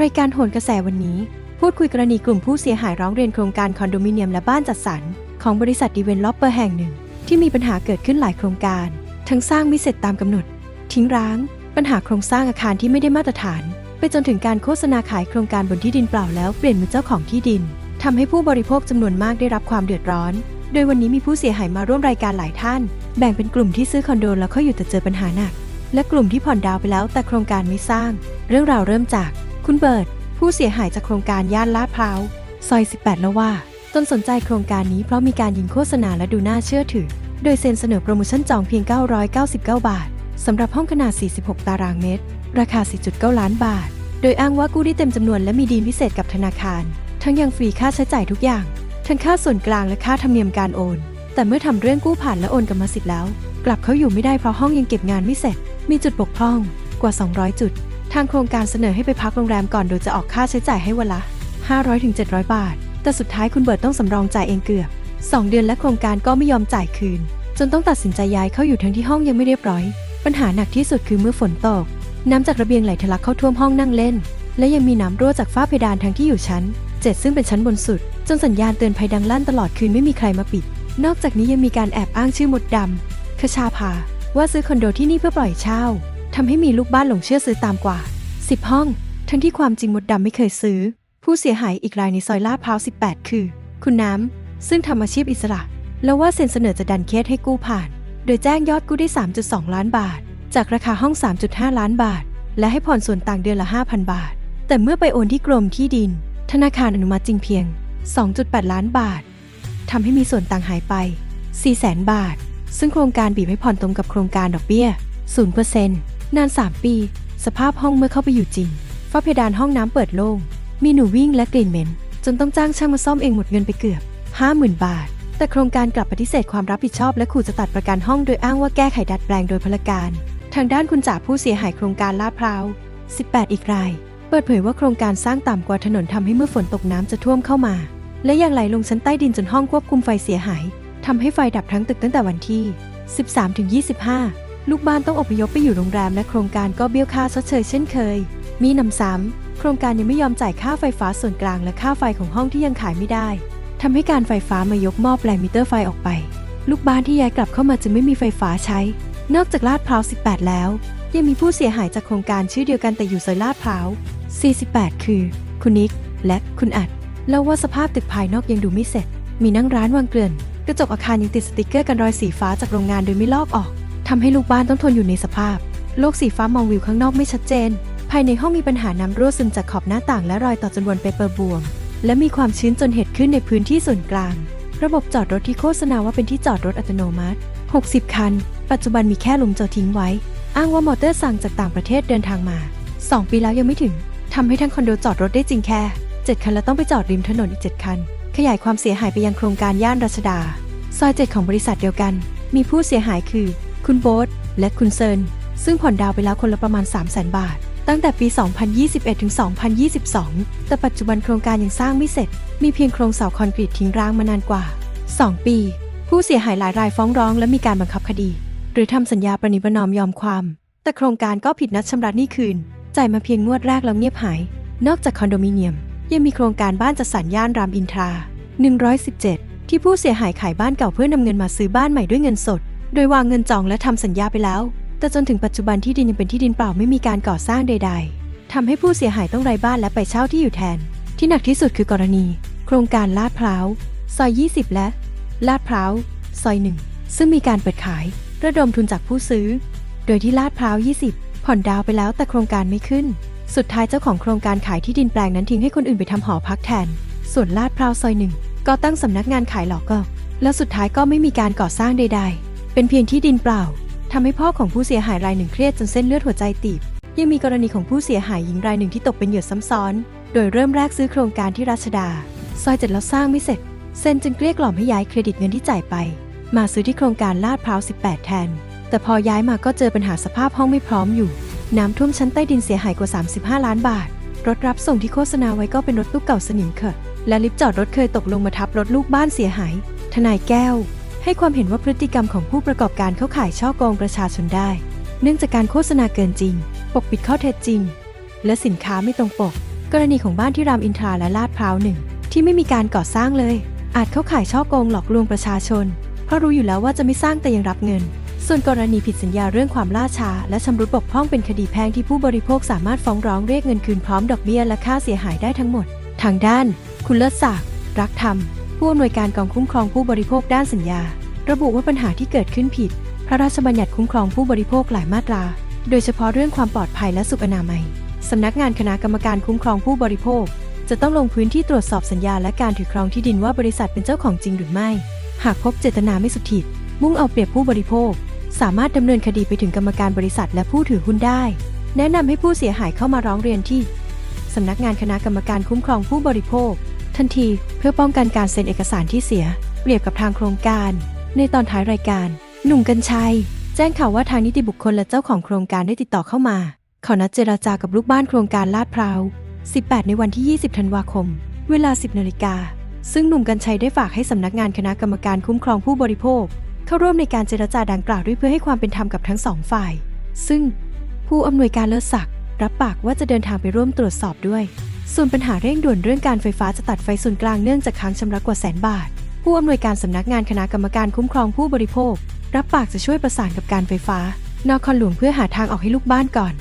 รายการโหนกระแสวันนี้ พูดคุยกรณีกลุ่มผู้เสียหายร้องเรียนโครงการคอนโดมิเนียมและบ้านจัดสรร ของบริษัทดีเวนลอปเปอร์แห่งหนึ่ง ที่มีปัญหาเกิดขึ้นหลายโครงการ ทั้งสร้างไม่เสร็จตามกำหนด ทิ้งร้าง ปัญหาโครงสร้างอาคารที่ไม่ได้มาตรฐาน ไปจนถึงการโฆษณาขายโครงการบนที่ดินเปล่าแล้วเปลี่ยนมือเจ้าของที่ดินทำให้ผู้บริโภคจำนวนมากได้รับความเดือดร้อน โดยวันนี้มีผู้เสียหายมาร่วมรายการหลายท่าน แบ่งเป็นกลุ่มที่ซื้อคอนโดแล้วเขาอยู่แต่เจอปัญหาหนัก และกลุ่มที่ผ่อนดาวไปแล้วแต่โครงการไม่สร้าง เรื่องราวเริ่มจาก คุณเบิร์ตผู้เสียหายจากโครงการย่านลาดพร้าวซอย 18 แล้วว่า ตนสนใจโครงการนี้เพราะมีการยิงโฆษณาและดูน่าเชื่อถือ โดยเซ็นเสนอโปรโมชั่นจองเพียง 999 บาทสำหรับห้องขนาด 46 ตารางเมตร ราคา 4.9 ล้านบาท โดยอ้างว่ากู้ได้เต็มจำนวนและมีดีลพิเศษกับธนาคาร ทั้งยังฟรีค่าใช้จ่ายทุกอย่าง ทั้งค่าส่วนกลางและค่าธรรมเนียมการโอน แต่เมื่อทำเรื่องกู้ผ่านและโอนกรรมสิทธิ์แล้ว กลับเขาอยู่ไม่ได้เพราะห้องยังเก็บงานไม่เสร็จ มีจุดบกพร่องกว่า 200 จุด ทางโครงการเสนอให้ไปพักโรงแรมก่อนโดยจะออกค่าใช้จ่ายให้วันละ 500-700 บาท แต่สุดท้ายคุณเบิร์ตต้องสำรองจ่ายเองเกือบ 2 เดือนและโครงการก็ไม่ยอมจ่ายคืน จนต้องตัดสินใจย้ายเข้าอยู่ทั้งที่ห้องยังไม่เรียบร้อย ปัญหาหนักที่สุดคือเมื่อฝนตก น้ำจากระเบียงไหลทะลักเข้าท่วมห้องนั่งเล่น และยังมีน้ำรั่วจากฝ้าเพดานทั้งที่อยู่ชั้น 7 ซึ่งเป็นชั้นบนสุด จนสัญญาณเตือนภัยดังลั่นตลอดคืนไม่มีใครมาปิด นอกจากนี้ยังมีการแอบอ้างชื่อมดดำคชาภาว่าซื้อคอนโดที่นี่เพื่อปล่อยเช่า ทำให้มีลูกบ้านหลงเชื่อซื้อตามกว่า 10 ห้อง ทั้งที่ความจริงมดดำไม่เคยซื้อ ผู้เสียหายอีกรายในซอยลาดพร้าว 18 คือ คุณน้ำ ซึ่งทำอาชีพอิสระ แล้วว่าเซ็นเสนอจะดันเคสให้กู้ผ่าน โดยแจ้งยอดกู้ได้ 3.2 ล้านบาท จากราคาห้อง 3.5 ล้านบาท และให้ผ่อนส่วนต่างเดือนละ 5,000 บาท แต่เมื่อไปโอนที่กรมที่ดิน ธนาคารอนุมัติจริงเพียง 2.8 ล้านบาททำให้มีส่วนต่างหายไป 400,000 บาท ซึ่งโครงการบีบให้ผ่อนตรงกับโครงการดอกเบี้ย0% นาน 3 ปี สภาพห้องเมื่อเข้าไปอยู่จริง ฝ้าเพดานห้องน้ำเปิดโล่ง มีหนูวิ่งและกลิ่นเหม็น จนต้องจ้างช่างมาซ่อมเองหมดเงินไปเกือบ 50,000 บาท แต่โครงการกลับปฏิเสธความรับผิดชอบและขู่จะตัดประกันห้องโดยอ้างว่าแก้ไขดัดแปลงโดยพลการ ทางด้านคุณจ่าผู้เสียหายโครงการลาดพร้าว 18 อีกราย เปิดเผยว่าโครงการสร้างต่ำกว่าถนนทำให้เมื่อฝนตกน้ำจะท่วมเข้ามา และยังไหลลงชั้นใต้ดินจนห้องควบคุมไฟเสียหายทำให้ไฟดับทั้งตึกตั้งแต่วันที่ 13-25 ลูกบ้านต้องอพยพไปอยู่โรงแรมและโครงการก็เบี้ยวค่าชดเชยเช่นเคย มีนำซ้ำโครงการยังไม่ยอมจ่ายค่าไฟฟ้าส่วนกลางและค่าไฟของห้องที่ยังขายไม่ได้ทำให้การไฟฟ้ามายกหม้อแปลงมิเตอร์ไฟออกไป ลูกบ้านที่ย้ายกลับเข้ามาจึงไม่มีไฟฟ้าใช้ นอกจากลาดพร้าว 18 แล้ว ยังมีผู้เสียหายจากโครงการชื่อเดียวกันแต่อยู่ซอยลาดพร้าว 48 คือ คุณนิก และคุณอัดเล่าว่าสภาพตึกภายนอกยังดูไม่เสร็จ มีนั่งร้านวางเกลื่อน กระจกอาคารยังติดสติกเกอร์กันรอยสีฟ้าจากโรงงานโดยไม่ลอกออก ทำให้ลูกบ้านต้องทนอยู่ในสภาพ โลกสีฟ้ามองวิวข้างนอกไม่ชัดเจน ภายในห้องมีปัญหาน้ำรั่วซึมจากขอบหน้าต่างและรอยต่อจนวนเปเปอร์บวม และมีความชื้นจนเห็ดขึ้นในพื้นที่ส่วนกลาง ระบบจอดรถที่โฆษณาว่าเป็นที่จอดรถอัตโนมัติ 60 คัน ปัจจุบันมีแค่หลุมจอดทิ้งไว้ อ้างว่ามอเตอร์สั่งจากต่างประเทศเดินทางมา 2 ปีแล้วยังไม่ถึงทำให้ทั้งคอนโดจอดรถได้จริงแค่ 7 คันและต้องไปจอดริมถนนอีก 7 คัน ขยายความเสียหายไปยังโครงการย่านรัชดา ซอย 7 ของบริษัทเดียวกัน มีผู้เสียหายคือ คุณโบ๊ทและคุณเซิน ซึ่งผ่อนดาวไปแล้วคนละประมาณ 3 0 0 0 0 0 บาท ตั้งแต่ปี 2021 ถึง 2022 แต่ปัจจุบันโครงการยังสร้างไม่เสร็จ มีเพียงโครงเสาคอนกรีตทิ้งร้างมานานกว่า 2 ปี ผู้เสียหายหลายรายฟ้องร้องและมีการบังคับคดี หรือทำสัญญาประนิประนอมยอมความ แต่โครงการก็ผิดนัดชำระหนี้คืน จ่ายมาเพียงงวดแรกแล้วเงียบหาย นอกจากคอนโดมิเนียม ยังมีโครงการบ้านจัดสรรย่านรามอินทรา 117 ที่ผู้เสียหายขายบ้านเก่าเพื่อนำเงินมาซื้อบ้านใหม่ด้วยเงินสด โดยวางเงินจองและทำสัญญาไปแล้ว แต่จนถึงปัจจุบันที่ดินยังเป็นที่ดินเปล่าไม่มีการก่อสร้างใด ๆทำให้ผู้เสียหายต้องไร้บ้านและไปเช่าที่อยู่แทน ที่หนักที่สุดคือกรณี โครงการลาดพร้าวซอย 20 และลาดพร้าวซอยหนึ่งซึ่งมีการเปิดขาย ระดมทุนจากผู้ซื้อ โดยที่ลาดพร้าว 20 ผ่อนดาวไปแล้วแต่โครงการไม่ขึ้น สุดท้ายเจ้าของโครงการขายที่ดินแปลงนั้นทิ้งให้คนอื่นไปทำหอพักแทน ส่วนลาดพร้าวซอยหนึ่งก็ตั้งสำนักงานขายหลอกก็ แล้วสุดท้ายก็ไม่มีการก่อสร้างใด ๆ เป็นเพียงที่ดินเปล่าทำให้พ่อของผู้เสียหายรายหนึ่งเครียดจนเส้นเลือดหัวใจตีบ ยังมีกรณีของผู้เสียหายหญิงรายหนึ่งที่ตกเป็นเหยื่อซ้ำซ้อน โดยเริ่มแรกซื้อโครงการที่รัชดา ซอยเจ็ดแล้วสร้างไม่เสร็จ เซนจึงเกลี้ยกล่อมให้ย้ายเครดิตเงินที่จ่ายไป มาซื้อที่โครงการลาดพร้าว 18 แทน แต่พอย้ายมาก็เจอปัญหาสภาพห้องไม่พร้อมอยู่ น้ำท่วมชั้นใต้ดินเสียหายกว่า 35 ล้านบาท รถรับส่งที่โฆษณาไว้ก็เป็นรถตู้เก่าสนิมเขอะและลิฟต์จอดรถเคยตกลงมาทับรถลูกบ้านเสียหาย ทนายแก้ว ให้ความเห็นว่าพฤติกรรมของผู้ประกอบการเข้าข่ายช่อโกงประชาชนได้ เนื่องจากการโฆษณาเกินจริง ปกปิดข้อเท็จจริง และสินค้าไม่ตรงปก กรณีของบ้านที่รามอินทราและลาดพร้าวหนึ่งที่ไม่มีการก่อสร้างเลย อาจเข้าข่ายช่อโกงหลอกลวงประชาชน เพราะรู้อยู่แล้วว่าจะไม่สร้างแต่ยังรับเงิน ส่วนกรณีผิดสัญญาเรื่องความล่าช้าและชำรุดบกพร่องเป็นคดีแพ่งที่ผู้บริโภคสามารถฟ้องร้องเรียกเงินคืนพร้อมดอกเบี้ยและค่าเสียหายได้ทั้งหมด ทางด้าน คุณเลิศศักดิ์รักธรรม ผู้อำนวยการกองคุ้มครองผู้บริโภคด้านสัญญา ระบุว่าปัญหาที่เกิดขึ้นผิด พระราชบัญญัติคุ้มครองผู้บริโภคหลายมาตรา โดยเฉพาะเรื่องความปลอดภัยและสุขอนามัยสำนักงานคณะกรรมการคุ้มครองผู้บริโภค จะต้องลงพื้นที่ตรวจสอบสัญญาและการถือครองที่ดินว่าบริษัทเป็นเจ้าของจริงหรือไม่ หากพบเจตนาไม่สุจริตมุ่งเอาเปรียบผู้บริโภค สามารถดำเนินคดีไปถึงกรรมการบริษัทและผู้ถือหุ้นได้ แนะนำให้ผู้เสียหายเข้ามาร้องเรียนที่สำนักงานคณะกรรมการคุ้มครองผู้บริโภค ทันทีเพื่อป้องกันการเซ็นเอกสารที่เสีย เปรียบกับทางโครงการ ในตอนท้ายรายการ หนุ่มกัญชัย แจ้งข่าวว่าทางนิติบุคคลและเจ้าของโครงการได้ติดต่อเข้ามาขอนัดเจราจากับลูกบ้านโครงการลาดพร้าว 18 ในวันที่ 20 ธันวาคม เวลา 10 นาฬิกา ซึ่งหนุ่มกัญชัยได้ฝากให้สำนักงานคณะกรรมการคุ้มครองผู้บริโภค เข้าร่วมในการเจรจาดังกล่าวด้วยเพื่อให้ความเป็นธรรมกับทั้งสองฝ่าย ซึ่งผู้อำนวยการเลิศศักดิ์รับปากว่าจะเดินทางไปร่วมตรวจสอบด้วย ส่วนปัญหาเร่งด่วนเรื่องการไฟฟ้าจะตัดไฟส่วนกลางเนื่องจากค้างชำระกว่าแสนบาท ผู้อำนวยการสำนักงานคณะกรรมการคุ้มครองผู้บริโภค รับปากจะช่วยประสานกับการไฟฟ้านครหลวงเพื่อหาทางออกให้ลูกบ้านก่อน